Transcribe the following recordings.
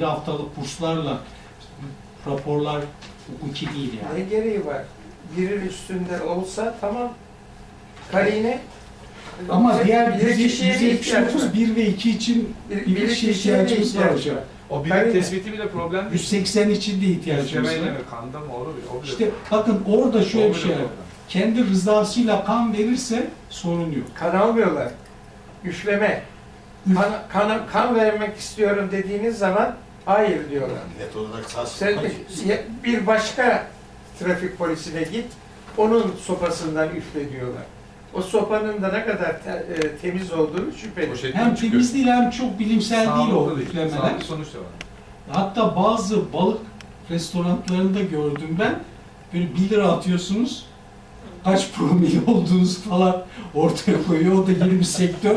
bir haftalık kurslarla raporlar hukuki değil yani. Ne gereği var? Birin üstünde olsa tamam. Karine Ama diğer bir kişiye ihtiyaç var. 179 1 ve 2 için Bir, bir bir kişiye ihtiyacımız var hocam. O Karine. birin tespiti bile problem değil. 180 için de ihtiyacımız var. mi, kanda mı olur ya? O bile İşte bakın orada şöyle o bir şey var. Kendi rızasıyla kan verirse sorun yok. Kan almıyorlar. Üfleme. Üf- Kan, kan, kan vermek istiyorum dediğiniz zaman hayır diyorlar. Net olarak sağ Sen bir başka trafik polisine git, onun sopasından üfle diyorlar. O sopanın da ne kadar te- e, temiz olduğu şüpheli. Hem çıkıyor. temiz değil hem çok bilimsel değil o Sağlıklı üflemeler. Sağlıklı sonuç da var. Hatta bazı balık restoranlarında gördüm ben. Böyle 1 lira atıyorsunuz. Kaç promil olduğunuz falan ortaya koyuyor. O da yeni bir sektör.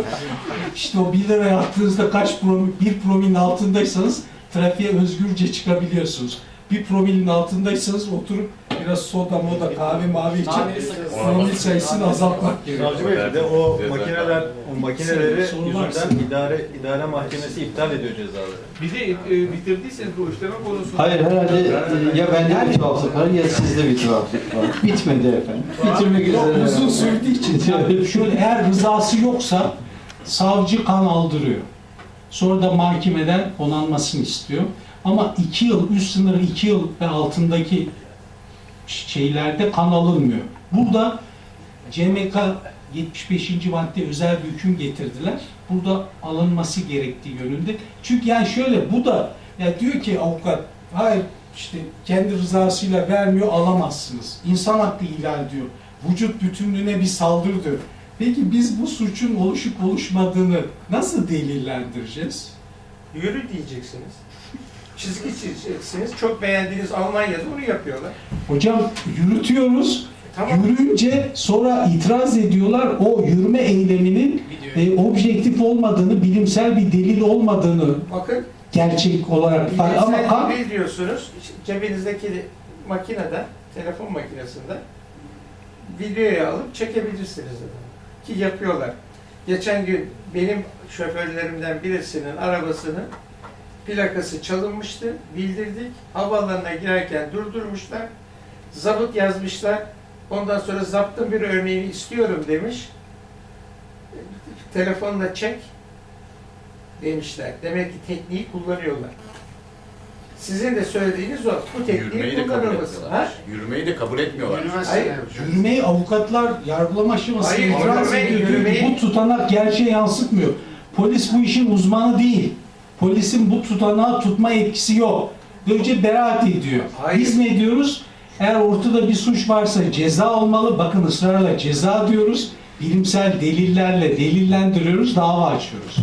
İşte o 1 liraya attığınızda kaç promil, 1 promilin altındaysanız trafiğe özgürce çıkabiliyorsunuz. Bir promilin altındaysanız oturup biraz soda moda kahve mavi için promil sayısını azaltmak gerekiyor. Savcı Bey bir de o makineler, o makineleri yüzünden idare idare mahkemesi iptal ediyor cezaları. Bir de e, bitirdiyseniz bu üfleme konusunu. Hayır herhalde e, ya bende bir tuhaflık var ya sizde bir tuhaflık var. Bitmedi efendim. Bitirmek üzere. uzun sürdüğü için. Yani şöyle eğer rızası yoksa savcı kan aldırıyor. Sonra da mahkemeden onanmasını istiyor. Ama iki yıl, üst sınırı iki yıl ve altındaki şeylerde kan alınmıyor. Burada CMK 75. madde özel bir hüküm getirdiler. Burada alınması gerektiği yönünde. Çünkü yani şöyle bu da ya diyor ki avukat hayır işte kendi rızasıyla vermiyor alamazsınız. İnsan hakkı ihlal diyor. Vücut bütünlüğüne bir saldırı diyor. Peki biz bu suçun oluşup oluşmadığını nasıl delillendireceğiz? Yürü diyeceksiniz. Çizgi çizeceksiniz. Çok beğendiğiniz Almanya'da bunu yapıyorlar. Hocam yürütüyoruz. Tamam. Yürüyünce sonra itiraz ediyorlar. O yürüme eyleminin e, objektif olmadığını, bilimsel bir delil olmadığını Bakın gerçek olarak fark ama kan diyorsunuz. Cebinizdeki makinede, telefon makinesinde videoyu alıp çekebilirsiniz adamı. Ki yapıyorlar. Geçen gün benim şoförlerimden birisinin arabasının plakası çalınmıştı. Bildirdik. Havaalanına girerken durdurmuşlar. Zabıt yazmışlar. Ondan sonra zaptın bir örneğini istiyorum demiş. Telefonla çek demişler. Demek ki tekniği kullanıyorlar. Sizin de söylediğiniz o. Bu tekniği Yürümeyi de kabul kullanılmasın. etmiyorlar. Ha? Yürümeyi de kabul etmiyorlar. Hayır. yürümeyi avukatlar yargılama aşamasında Hayır, itiraz yürümeyi- ediyor. Diyor ki, yürümeyi- Bu tutanak gerçeği yansıtmıyor. Polis bu işin uzmanı değil. Polisin bu tutanağı tutma etkisi yok. Böylece beraat ediyor. Hayır. Biz ne diyoruz? Eğer ortada bir suç varsa ceza olmalı. Bakın ısrarla ceza diyoruz. Bilimsel delillerle delillendiriyoruz, dava açıyoruz.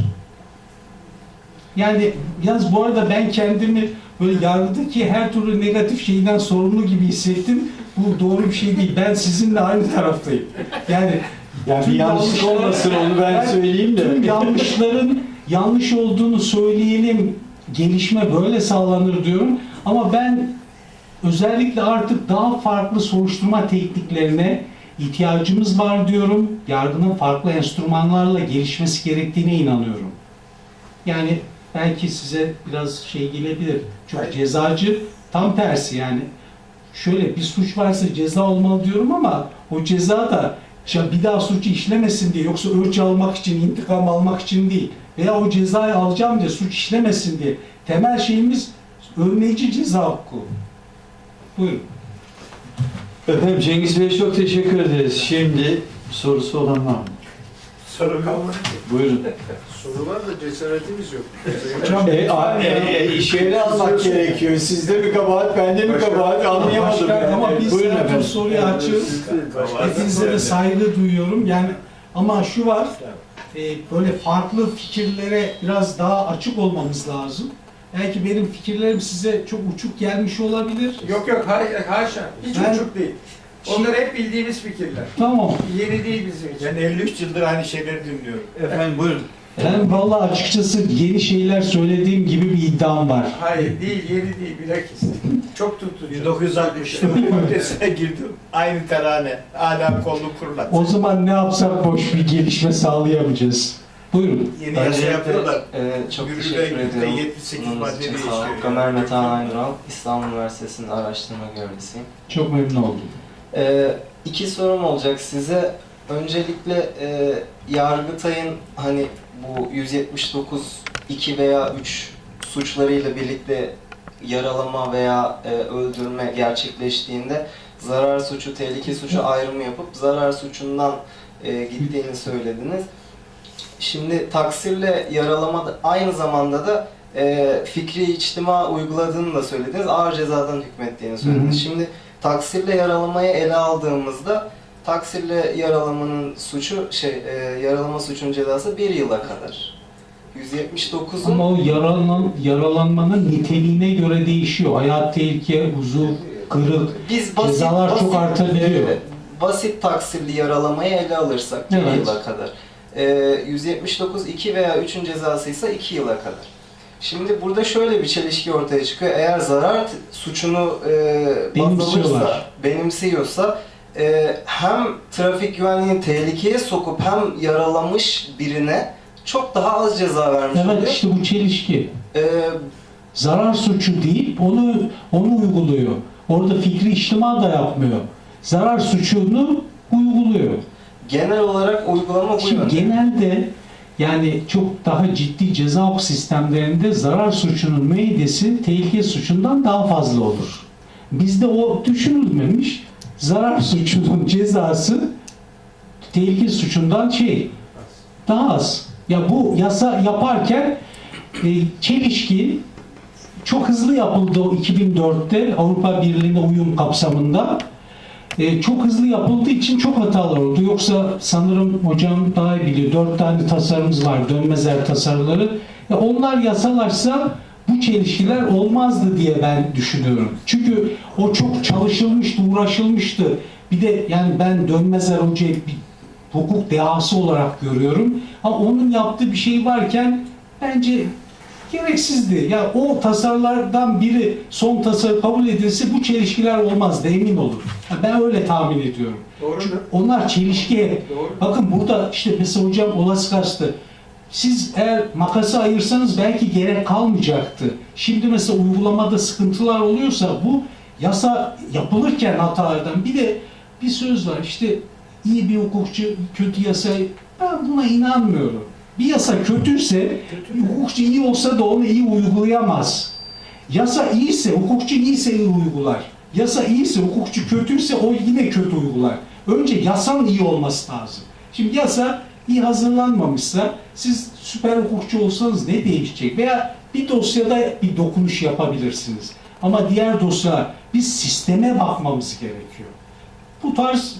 Yani yalnız bu arada ben kendimi böyle yargıdaki her türlü negatif şeyden sorumlu gibi hissettim. Bu doğru bir şey değil. Ben sizinle aynı taraftayım. Yani Yani Tüm bir yanlışları- olmasın onu ben söyleyeyim tüm de. yanlışların yanlış olduğunu söyleyelim. Gelişme böyle sağlanır diyorum. Ama ben özellikle artık daha farklı soruşturma tekniklerine ihtiyacımız var diyorum. Yargının farklı enstrümanlarla gelişmesi gerektiğine inanıyorum. Yani belki size biraz şey gelebilir. Çok Hayır. cezacı tam tersi yani. Şöyle bir suç varsa ceza olmalı diyorum ama o ceza da ya bir daha suçu işlemesin diye yoksa ölçü almak için, intikam almak için değil veya o cezayı alacağım diye suç işlemesin diye. Temel şeyimiz önleyici ceza hukuku. Buyurun. Efendim Cengiz Bey çok teşekkür ederiz. Şimdi sorusu olan var mı? Soru kalmadı ki. Buyurun. Soru var da cesaretimiz yok. Hocam, E, a- e, e, işleri almak gerekiyor. Sizde mi kabahat, bende mi kabahat anlayamadım. Başka, yani. ama biz Buyurun tür efendim. soruyu açığız. Hepinize de saygı duyuyorum. Yani ama şu var, e, böyle farklı fikirlere biraz daha açık olmamız lazım. Belki benim fikirlerim size çok uçuk gelmiş olabilir. Yok yok hayır, haşa. Hiç Ben- uçuk değil. Onlar hep bildiğimiz fikirler. Tamam. Yeni değil bizim için. Ben 53 yıldır aynı şeyleri dinliyorum. Efendim buyurun. Ben vallahi açıkçası yeni şeyler söylediğim gibi bir iddiam var. Hayır değil, yeni değil bilakis. Çok tutucu. 1960'ta bu maddesine girdim. Aynı terane. Hala kolunu fırlat. O zaman ne yapsak boş bir gelişme sağlayamayacağız. Buyurun. Yeni Öncelikle yapıyorlar. e, çok Yürürlüğe teşekkür ediyorum. 78 Bunun madde değişiyor. Ömer Metehan Aydıral, İstanbul Üniversitesi'nde araştırma görevlisiyim. Çok memnun oldum. E, iki sorum olacak size. Öncelikle e, Yargıtay'ın hani bu 179 2 veya 3 suçlarıyla birlikte yaralama veya e, öldürme gerçekleştiğinde zarar suçu, tehlike suçu ayrımı yapıp zarar suçundan e, gittiğini söylediniz. Şimdi taksirle yaralama da, aynı zamanda da e, fikri içtima uyguladığını da söylediniz. Ağır cezadan hükmettiğini söylediniz. Hı hı. Şimdi taksirle yaralamayı ele aldığımızda taksirle yaralamanın suçu şey e, yaralama suçunun cezası bir yıla kadar. 179'un Ama o yaralan, yaralanmanın niteliğine göre değişiyor. Hayat tehlike, huzur, kırık. biz basit, cezalar çok basit, artabiliyor. e, basit taksirli yaralamayı ele alırsak bir Evet. yıla kadar. E, 179 2 veya 3'ün cezası ise 2 yıla kadar. Şimdi burada şöyle bir çelişki ortaya çıkıyor. Eğer zarar suçunu e, alırsa, benimsiyorsa e, hem trafik güvenliğini tehlikeye sokup hem yaralamış birine çok daha az ceza vermiş Evet oluyor. işte bu çelişki. E, Zarar suçu deyip onu onu uyguluyor. Orada fikri içtima da yapmıyor. Zarar suçunu uyguluyor. genel olarak uygulama bu Şimdi yönde. genelde yani çok daha ciddi ceza hukuk sistemlerinde zarar suçunun müeyyidesi tehlike suçundan daha fazla olur. Bizde o düşünülmemiş. Zarar suçunun cezası tehlike suçundan şey daha az. Ya bu yasa yaparken e, çelişki çok hızlı yapıldı o 2004'te Avrupa Birliği'ne uyum kapsamında. E, çok hızlı yapıldığı için çok hatalar oldu. Yoksa sanırım hocam daha iyi biliyor. Dört tane tasarımız var. Dönmezer tasarıları. Ya onlar yasalaşsa bu çelişkiler olmazdı diye ben düşünüyorum. Çünkü o çok çalışılmıştı, uğraşılmıştı. Bir de yani ben Dönmezer Hoca'yı bir hukuk dehası olarak görüyorum. Ama onun yaptığı bir şey varken bence gereksizdi. Ya o tasarılardan biri son tasarı kabul edilse bu çelişkiler olmazdı emin olun. Ya Ben öyle tahmin ediyorum. Doğru mu? Onlar çelişki. Doğru. Bakın burada işte mesela hocam olası kastı. Siz eğer makası ayırsanız belki gerek kalmayacaktı. Şimdi mesela uygulamada sıkıntılar oluyorsa bu yasa yapılırken hatalardan bir de bir söz var işte iyi bir hukukçu kötü yasayı ben buna inanmıyorum. Bir yasa kötüyse hukukçu iyi olsa da onu iyi uygulayamaz. Yasa iyiyse, hukukçu iyiyse iyi uygular. Yasa iyiyse, hukukçu kötüyse o yine kötü uygular. Önce yasanın iyi olması lazım. Şimdi yasa iyi hazırlanmamışsa siz süper hukukçu olsanız ne değişecek? Veya bir dosyada bir dokunuş yapabilirsiniz. Ama diğer dosya biz sisteme bakmamız gerekiyor. Bu tarz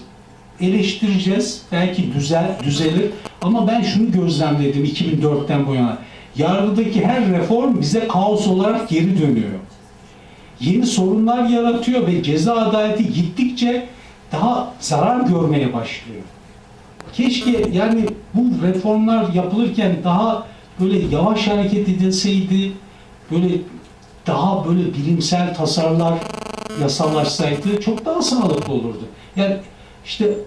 eleştireceğiz. Belki düzel, düzelir. Ama ben şunu gözlemledim 2004'ten bu yana. Yargıdaki her reform bize kaos olarak geri dönüyor. Yeni sorunlar yaratıyor ve ceza adaleti gittikçe daha zarar görmeye başlıyor. Keşke yani bu reformlar yapılırken daha böyle yavaş hareket edilseydi, böyle daha böyle bilimsel tasarlar yasalaşsaydı çok daha sağlıklı olurdu. Yani işte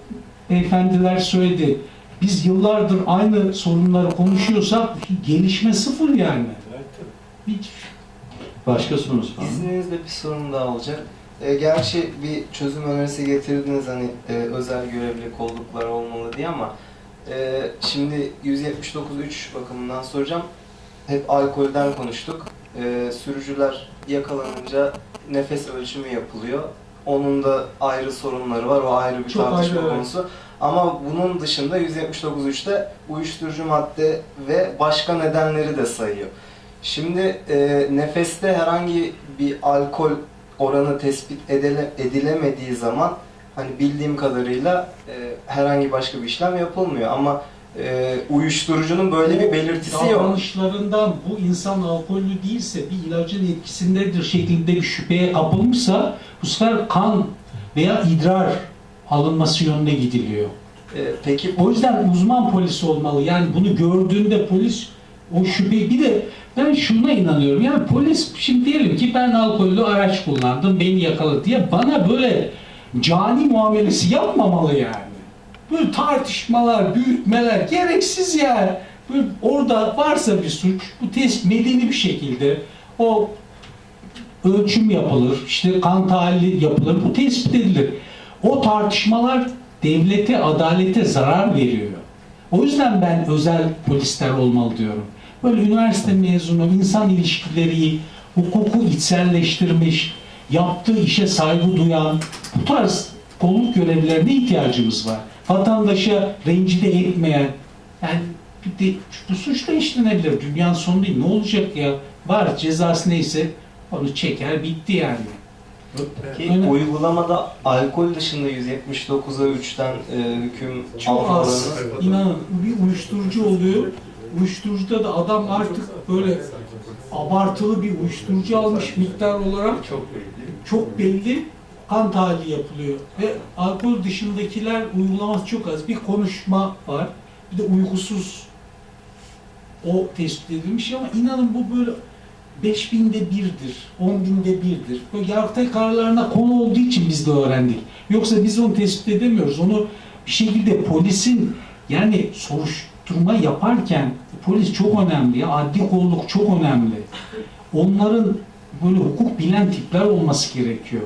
beyefendiler söyledi. Biz yıllardır aynı sorunları konuşuyorsak gelişme sıfır yani. Hiç Başka sorunuz var mı? İzninizle bir sorum daha olacak. E, gerçi bir çözüm önerisi getirdiniz hani e, özel görevli kolluklar olmalı diye ama e, şimdi 179.3 bakımından soracağım. Hep alkolden konuştuk. E, sürücüler yakalanınca nefes ölçümü yapılıyor. Onun da ayrı sorunları var. O ayrı bir Çok tartışma ayrı, evet. konusu. Ama bunun dışında 179.3'te uyuşturucu madde ve başka nedenleri de sayıyor. Şimdi e, nefeste herhangi bir alkol oranı tespit edile, edilemediği zaman hani bildiğim kadarıyla e, herhangi başka bir işlem yapılmıyor ama e, uyuşturucunun böyle bir belirtisi yok. davranışlarından bu insan alkollü değilse bir ilacın etkisindedir şeklinde bir şüpheye kapılmışsa bu sefer kan veya idrar alınması yönüne gidiliyor. E, peki O yüzden uzman polis olmalı. Yani bunu gördüğünde polis o şüpheyi bir de ben şuna inanıyorum. Yani polis şimdi diyelim ki ben alkollü araç kullandım beni yakaladı diye bana böyle cani muamelesi yapmamalı yani. Böyle tartışmalar, büyütmeler gereksiz ya. Böyle orada varsa bir suç, bu test medeni bir şekilde o ölçüm yapılır, işte kan tahlili yapılır, bu tespit edilir. O tartışmalar devlete, adalete zarar veriyor. O yüzden ben özel polisler olmalı diyorum. Böyle üniversite mezunu, insan ilişkileri, hukuku içselleştirmiş, yaptığı işe saygı duyan, bu tarz kolluk görevlilerine ihtiyacımız var. Vatandaşa rencide etmeyen, yani bir de bu suçla işlenebilir. Dünyanın sonu değil. Ne olacak ya? Var cezası neyse onu çeker bitti yani. Ki Öyle- uygulamada alkol dışında 179'a 3'ten e, hüküm Çok az. İnanın bir uyuşturucu oluyor. Uyuşturucuda da adam artık böyle abartılı bir uyuşturucu almış miktar olarak Çok belli. çok belli kan tahlili yapılıyor. Ve alkol dışındakiler uygulaması çok az. Bir konuşma var. Bir de uykusuz o tespit edilmiş ama inanın bu böyle 5000'de birdir, 10 binde birdir. Böyle yargıtay kararlarına konu olduğu için biz de öğrendik. Yoksa biz onu tespit edemiyoruz. Onu bir şekilde polisin yani soruşturma yaparken polis çok önemli. Adli kolluk çok önemli. Onların böyle hukuk bilen tipler olması gerekiyor.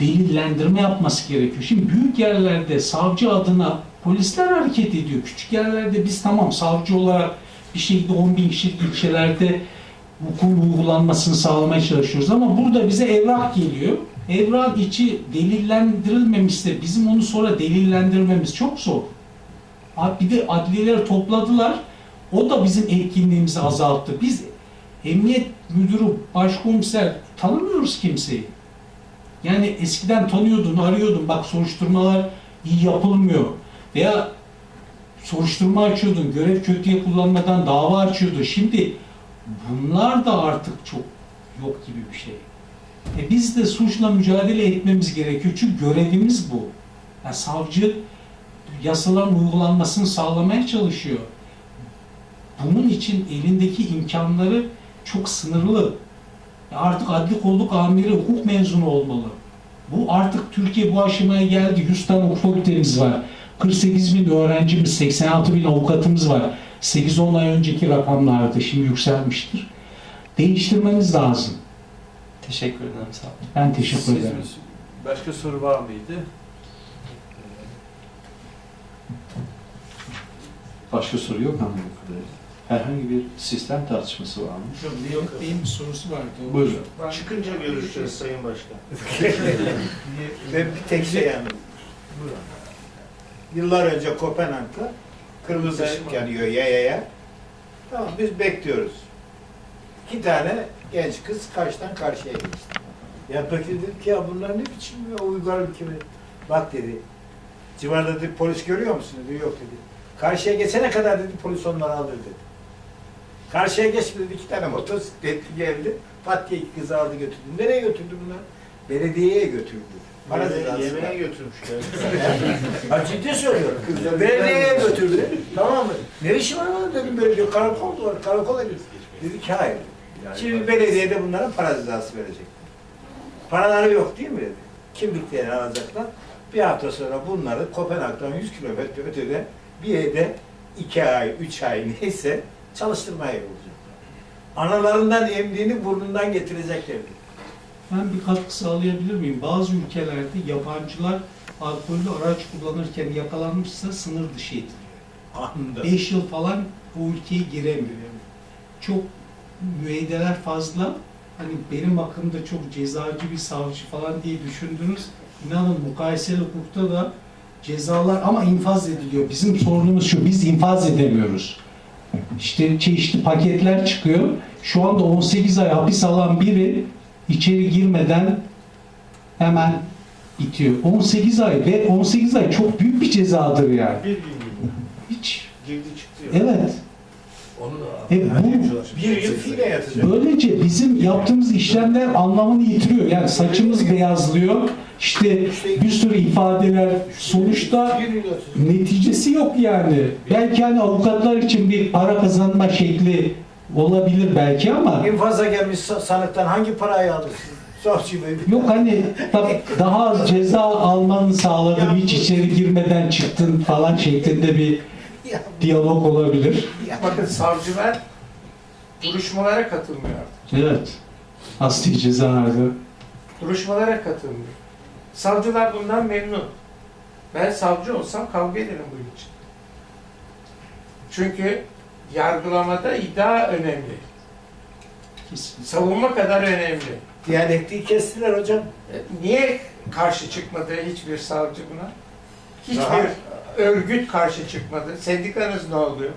Delillendirme yapması gerekiyor. Şimdi büyük yerlerde savcı adına polisler hareket ediyor. Küçük yerlerde biz tamam savcı olarak bir şekilde 10 bin kişilik ilçelerde hukukun uygulanmasını sağlamaya çalışıyoruz ama burada bize evrak geliyor. Evrak içi delillendirilmemişse bizim onu sonra delillendirmemiz çok zor. Bir de adliyeler topladılar. O da bizim etkinliğimizi azalttı. Biz emniyet müdürü, başkomiser tanımıyoruz kimseyi. Yani eskiden tanıyordun, arıyordun. Bak soruşturmalar iyi yapılmıyor. Veya soruşturma açıyordun, görev kötüye kullanmadan dava açıyordun. Şimdi bunlar da artık çok yok gibi bir şey. E biz de suçla mücadele etmemiz gerekiyor. Çünkü görevimiz bu. Yani savcı yasaların uygulanmasını sağlamaya çalışıyor. Bunun için elindeki imkanları çok sınırlı. E Artık adli kolluk amiri hukuk mezunu olmalı. Bu artık Türkiye bu aşamaya geldi. 100 tane hukuk fakültemiz var. 48 bin öğrencimiz, 86 bin avukatımız var. 8-10 ay önceki rakamlarda şimdi yükselmiştir. Değiştirmemiz lazım. teşekkür ederim sağ olun. Ben teşekkür Siz- ederim. Başka soru var mıydı? Başka soru yok anladığım kadarıyla. Herhangi bir sistem tartışması var mı? Yok, Bey'in bir sorusu vardı. Buyurun. Çıkınca görüşeceğiz Sayın Başkan. Ve bir tek şey yani. Yıllar önce Kopenhag'da kırmızı ışık yanıyor yayaya. Tamam biz bekliyoruz. İki tane genç kız karşıdan karşıya geçti. Ya peki dedim ki ya bunlar ne biçim ya uygar ülke mi? Bak dedi. Civarda dedi polis görüyor musun dedi. Yok dedi. Karşıya geçene kadar dedi polis onları alır dedi. Karşıya geçmedi dedi iki tane motosikletli geldi. Pat diye iki kızı aldı götürdü. Nereye götürdü bunlar? Belediyeye götürdü. Para Yemeğe, götürmüşler. Ha ciddi söylüyorum. Belediyeye götürdü. tamam mı? Ne işi var lan dedim belediye. Karakol var. Karakola git. Dedi ki hayır. Şimdi belediye de bunlara para cezası verecek. Paraları yok değil mi dedi. Kimliklerini alacaklar. Bir hafta sonra bunları Kopenhag'dan 100 kilometre ötede bir evde 2 ay, 3 ay neyse çalıştırmaya yollayacaklar. Analarından emdiğini burnundan getirecekler dedi. Ben bir katkı sağlayabilir miyim? Bazı ülkelerde yabancılar alkollü araç kullanırken yakalanmışsa sınır dışı ediliyor. Anında. 5 yıl falan bu ülkeye giremiyor. Çok müeyyideler fazla. Hani benim hakkımda çok cezacı bir savcı falan diye düşündünüz. İnanın mukayeseli hukukta da cezalar ama infaz ediliyor. Bizim sorunumuz şu, biz infaz edemiyoruz. İşte çeşitli paketler çıkıyor. Şu anda 18 ay hapis alan biri içeri girmeden hemen bitiyor. 18 ay ve 18 ay çok büyük bir cezadır yani. Bir gün. Hiç. Girdi çıktı. Evet. Onu da E, bu Bir yıl yatacak. Böylece bizim yaptığımız işlemler anlamını yitiriyor. Yani saçımız beyazlıyor. İşte bir sürü ifadeler sonuçta neticesi yok yani. Belki hani avukatlar için bir para kazanma şekli olabilir belki ama İnfaza gelmiş sa- sanıktan hangi parayı alırsın? Yok hani daha az ceza almanı sağladım hiç içeri girmeden çıktın falan şeklinde bir diyalog olabilir. Bakın savcılar duruşmalara katılmıyor artık. Evet. Asli cezalarda. Duruşmalara katılmıyor. Savcılar bundan memnun. Ben savcı olsam kavga ederim bu için. Çünkü yargılamada iddia önemli. Savunma kadar önemli. Diyalektiği kestiler hocam. E, Niye karşı çıkmadı hiçbir savcı buna? Hiçbir Rahat. örgüt karşı çıkmadı. Sendikanız ne oluyor?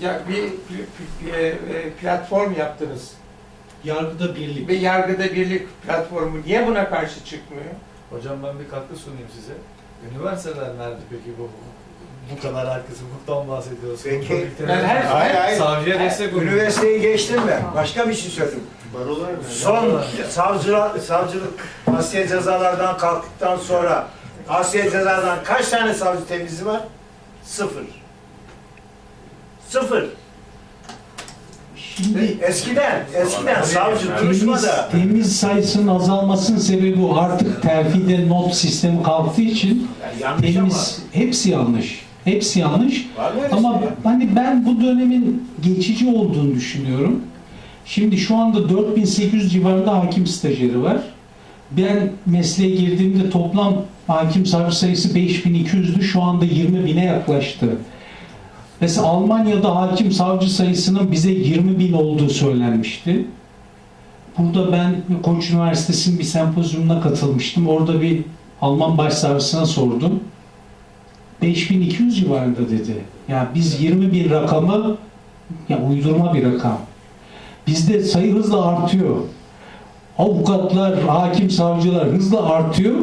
Ya bir- e, e, platform yaptınız. Yargıda birlik. Ve yargıda birlik platformu niye buna karşı çıkmıyor? Hocam ben bir katkı sunayım size. Üniversiteler nerede peki bu bu kadar herkes hukuktan bahsediyoruz. Peki. Ben her- Hayır hayır. Savcıya destek olun. Üniversiteyi geçtim ben. Başka bir şey söyleyeyim. Barolar nerede? Son savcılar, savcılık Asya cezalardan kalktıktan sonra Asya cezalardan kaç tane savcı temyizi var? Sıfır. Sıfır. Şimdi Eskiden, eskiden savcı temiz, duruşmada temiz sayısının azalmasının sebebi o. Artık terfide not sistemi kalktığı için yani yanlış temiz, hepsi yanlış. Hepsi yanlış. ama var mı öyle Ama şey ya? hani ben bu dönemin geçici olduğunu düşünüyorum. Şimdi şu anda 4800 civarında hakim stajyeri var. Ben mesleğe girdiğimde toplam hakim savcı sayısı 5200'dü. Şu anda 20 bine yaklaştı. Mesela Almanya'da hakim savcı sayısının bize 20 bin olduğu söylenmişti. Burada ben Koç Üniversitesi'nin bir sempozyumuna katılmıştım. Orada bir Alman başsavcısına sordum. 5200 civarında dedi. Yani biz 20 bin rakamı ya uydurma bir rakam. Bizde sayı hızla artıyor. Avukatlar, hakim, savcılar hızla artıyor.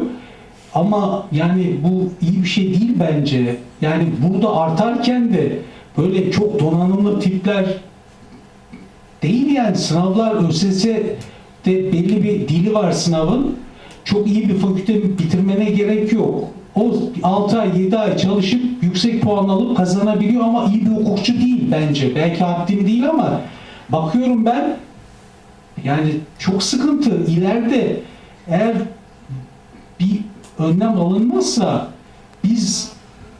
Ama yani bu iyi bir şey değil bence. Yani burada artarken de böyle çok donanımlı tipler değil yani sınavlar ÖSS'de belli bir dili var sınavın. Çok iyi bir fakülte bitirmene gerek yok. O 6 ay 7 ay çalışıp yüksek puan alıp kazanabiliyor ama iyi bir hukukçu değil bence. Belki haddim değil ama bakıyorum ben yani çok sıkıntı. İleride eğer bir önlem alınmazsa biz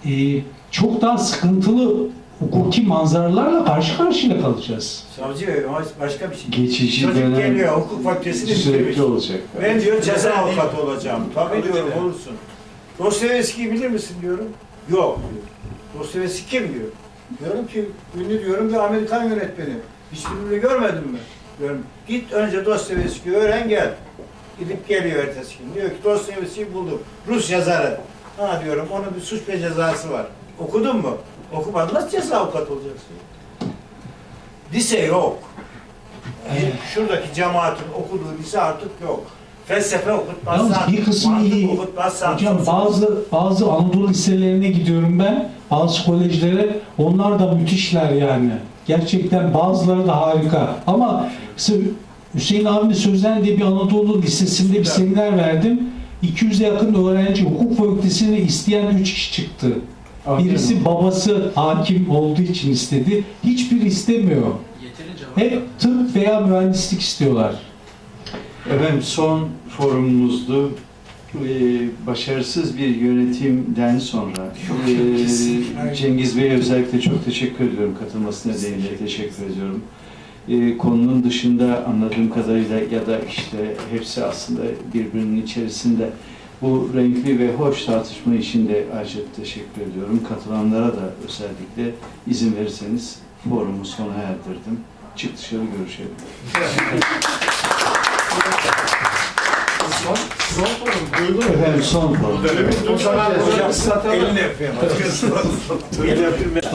e, çok daha sıkıntılı hukuki manzaralarla karşı karşıya kalacağız. Savcı bey ama başka bir şey. Geçici Çocuk dönem geliyor hukuk fakültesini bitirmiş. sürekli olacak. Ben diyor ceza avukatı olacağım. Tabii diyorum olursun. Dostoyevski'yi bilir misin diyorum. Yok diyor. Dostoyevski kim diyor. Diyorum ki ünlü diyorum bir Amerikan yönetmeni. Hiç filmini görmedin mi? Diyorum git önce Dostoyevski'yi öğren gel. Gidip geliyor ertesi gün. Diyor ki Dostoyevski'yi buldum. Rus yazarı. Ha diyorum onun bir suç ve cezası var. Okudun mu? Okumadın. Nasıl ceza avukatı olacaksın? Lise yok. Şuradaki cemaatin okuduğu lise artık yok. Felsefe okutmazsan, Yalnız bir kısmı mantık iyi. okutmazsan, Hocam bazı bazı Anadolu liselerine gidiyorum ben. Bazı kolejlere. Onlar da müthişler yani. Gerçekten bazıları da harika. Ama Hüseyin abinin Sözen diye bir Anadolu Lisesi'nde bir seminer verdim. 200'e yakın öğrenci hukuk fakültesini isteyen 3 kişi çıktı. Birisi babası hakim olduğu için istedi. Hiçbir istemiyor. Hep tıp veya mühendislik istiyorlar. Efendim son forumumuzdu. Ee, başarısız bir yönetimden sonra ee, Cengiz Bey'e özellikle çok teşekkür ediyorum katılması nedeniyle teşekkür ediyorum. Ee, konunun dışında anladığım kadarıyla ya da işte hepsi aslında birbirinin içerisinde bu renkli ve hoş tartışma için de ayrıca teşekkür ediyorum. Katılanlara da özellikle izin verirseniz forumu sona erdirdim. Çık dışarı görüşelim. Son, son forum. Uygun mu? Efendim son forum. Zaman hocam. Elini öpeyim. Elini öpeyim.